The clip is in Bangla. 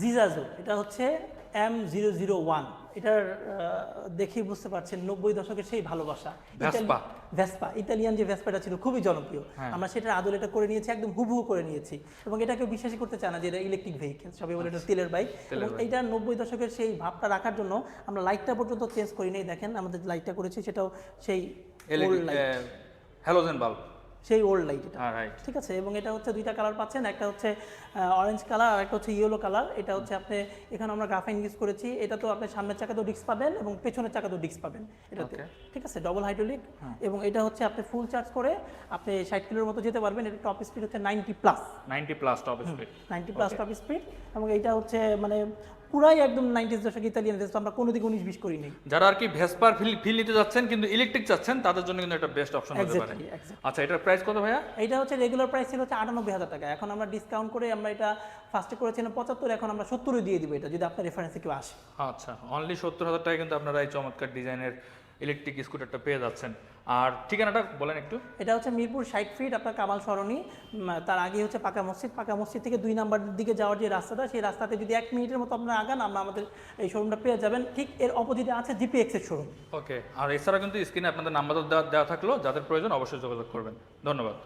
জিজাজো এটা হচ্ছে এম জিরো জিরো ওয়ান এটার দেখেই বুঝতে পারছেন নব্বই দশকের সেই ভালোবাসা। ভেসপা। ইতালিয়ান যে ভেসপাটা ছিল খুবই জনপ্রিয়। হ্যাঁ। আমরা সেটার আদল এটা করে নিয়েছি একদম হুবহু করে নিয়েছি। এবং এটাকে বিশ্বাসই করতে চায় না যে এটা ইলেকট্রিক ভেহিকেল সবাই বলে এটা তেলের বাইক আচ্ছা, এবং। এইটার নব্বই দশকের সেই ভাবটা রাখার জন্য আমরা লাইটটা পর্যন্ত চেঞ্জ করি নেই। দেখেন আমাদের লাইটটা করেছি সেটাও সেই হ্যালোজেন বাল্ব সেই ওল্ড লাইট এটা। হ্যাঁ ঠিক আছে? এবং এটা হচ্ছে দুইটা কালার পাচ্ছেন একটা হচ্ছে অরেঞ্জ কালার আর একটা হচ্ছে ইয়েলো কালার এটা হচ্ছে আপনি এখানে আমরা গ্রাফাইন ইউজ করেছি। এটা তো আপনি সামনের চাকাতেও ডিস্ক পাবেন এবং পেছনের চাকাতেও ডিস্ক পাবেন এটাতে। ঠিক আছে? ডবল হাইড্রোলিক এবং এটা হচ্ছে আপনি ফুল চার্জ করে আপনি ষাট কিলোর মতো যেতে পারবেন। এটা টপ স্পিড হচ্ছে ninety plus ninety plus top speed ninety plus top speed এবং এটা হচ্ছে মানে পুরাই একদম নাইনটিস দশক ইতালিয়ান ভেস্ট আমরা কোনো দিকে উনিশ বিশ করি নেই। যারা আর কি ভেসপার ফিল ফিল নিতে যাচ্ছেন কিন্তু ইলেকট্রিক চাচ্ছেন তাদের জন্য কিন্তু একটা বেস্ট অপশন হতে পারে. আচ্ছা এটার প্রাইস কত ভাইয়া? এটা হচ্ছে রেগুলার প্রাইস ছিল হচ্ছে আটানব্বই হাজার টাকা। এখন আমরা ডিসকাউন্ট করে আমরা এটা ফার্স্টে করেছিলাম পঁচাত্তর এখন আমরা সত্তরে দিয়ে দিব এটা যদি আপনার রেফারেন্সে কেউ আসে। আচ্ছা অনলি সত্তর হাজার টাকা কিন্তু আপনারা এই চমৎকার ডিজাইনের ইলেকট্রিক স্কুটারটা পেয়ে যাচ্ছেন। আর ঠিকানাটা বলেন একটু। এটা হচ্ছে মিরপুর ষাট ফিট আপনার কামাল সরণি। তার আগে হচ্ছে পাকা মসজিদ। পাকা মসজিদ থেকে দুই নাম্বার দিকে যাওয়ার যে রাস্তাটা সেই রাস্তাতে যদি এক মিনিটের মতো আপনারা আগান আমরা আমাদের এই শোরুমটা পেয়ে যাবেন। ঠিক এর অপোজিটে আছে জিপিএক্স এর শোরুম ওকে আর এছাড়া কিন্তু স্ক্রিনে আপনাদের নাম্বার দেওয়া দেওয়া থাকল। যাদের প্রয়োজন অবশ্যই যোগাযোগ করবেন। ধন্যবাদ।